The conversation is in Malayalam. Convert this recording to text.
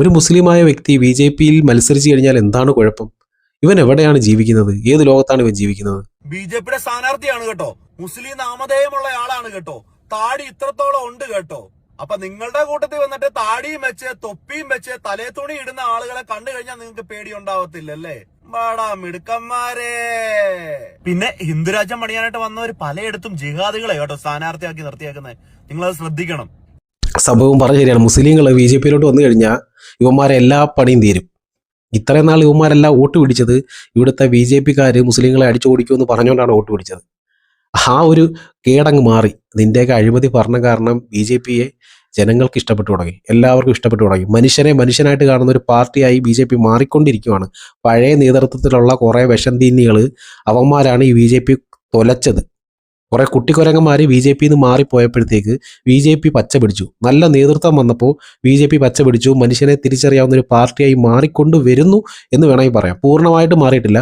ഒരു മുസ്ലിമായ വ്യക്തി ബി ജെ പിയിൽ മത്സരിച്ചു കഴിഞ്ഞാൽ എന്താണ് കുഴപ്പം? ഇവൻ എവിടെയാണ് ജീവിക്കുന്നത്? ഏത് ലോകത്താണ് ഇവൻ ജീവിക്കുന്നത്? ബി ജെ പിയുടെ സ്ഥാനാർത്ഥിയാണ് കേട്ടോ. മുസ്ലിം നാമധേയമുള്ള ആളാണ് കേട്ടോ. താടി ഇത്രത്തോളം ഉണ്ട് കേട്ടോ. അപ്പൊ നിങ്ങളുടെ കൂട്ടത്തിൽ വന്നിട്ട് താടിയും വെച്ച് തൊപ്പിയും വെച്ച് തലേ തുണി ഇടുന്ന ആളുകളെ കണ്ടു കഴിഞ്ഞാൽ നിങ്ങൾക്ക് പേടി ഉണ്ടാവത്തില്ലല്ലേ വാടാ മിടുക്കന്മാരെ. പിന്നെ ഹിന്ദുരാജ്യം പണിയാനായിട്ട് വന്നവർ പലയിടത്തും ജിഹാദികളെ കേട്ടോ സ്ഥാനാർത്ഥിയാക്കി നിർത്തിയാക്കുന്നത് നിങ്ങളത് ശ്രദ്ധിക്കണം. സംഭവം പറഞ്ഞു ശരിയാണ്. മുസ്ലിങ്ങൾ ബി ജെ പിയിലോട്ട് വന്നു കഴിഞ്ഞാൽ ഇവന്മാരെ എല്ലാ പണിയും തീരും. ഇത്രയും നാൾ ഇവന്മാരെല്ലാം വോട്ട് പിടിച്ചത്. ഇവിടുത്തെ ബി ജെ പിക്കാർ മുസ്ലിങ്ങളെ അടിച്ചോടിക്കുമെന്ന് പറഞ്ഞുകൊണ്ടാണ് വോട്ട് പിടിച്ചത്. ആ ഒരു കേടങ്ങ് മാറി. നിന്റെയൊക്കെ അഴിമതി ഭരണം കാരണം ബി ജെ പിയെ ജനങ്ങൾക്ക് ഇഷ്ടപ്പെട്ടു തുടങ്ങി. എല്ലാവർക്കും ഇഷ്ടപ്പെട്ടു തുടങ്ങി. മനുഷ്യനെ മനുഷ്യനായിട്ട് കാണുന്ന ഒരു പാർട്ടിയായി ബി ജെ പി മാറിക്കൊണ്ടിരിക്കുകയാണ് പഴയ നേതൃത്വത്തിലുള്ള കുറേ തീന്നികൾ അവന്മാരാണ് ഈ ബി ജെ പി തൊലച്ചത്. കുറെ കുട്ടിക്കൊരങ്ങന്മാർ ബി ജെ പിന്ന് മാറിപ്പോയപ്പോഴത്തേക്ക് ബി ജെ പി പച്ച പിടിച്ചു. നല്ല നേതൃത്വം വന്നപ്പോൾ ബി ജെ പി പച്ച പിടിച്ചു. മനുഷ്യനെ തിരിച്ചറിയാവുന്ന ഒരു പാർട്ടിയായി മാറിക്കൊണ്ട് വരുന്നു എന്ന് വേണമെങ്കിൽ പറയാം. പൂർണമായിട്ട് മാറിയിട്ടില്ല.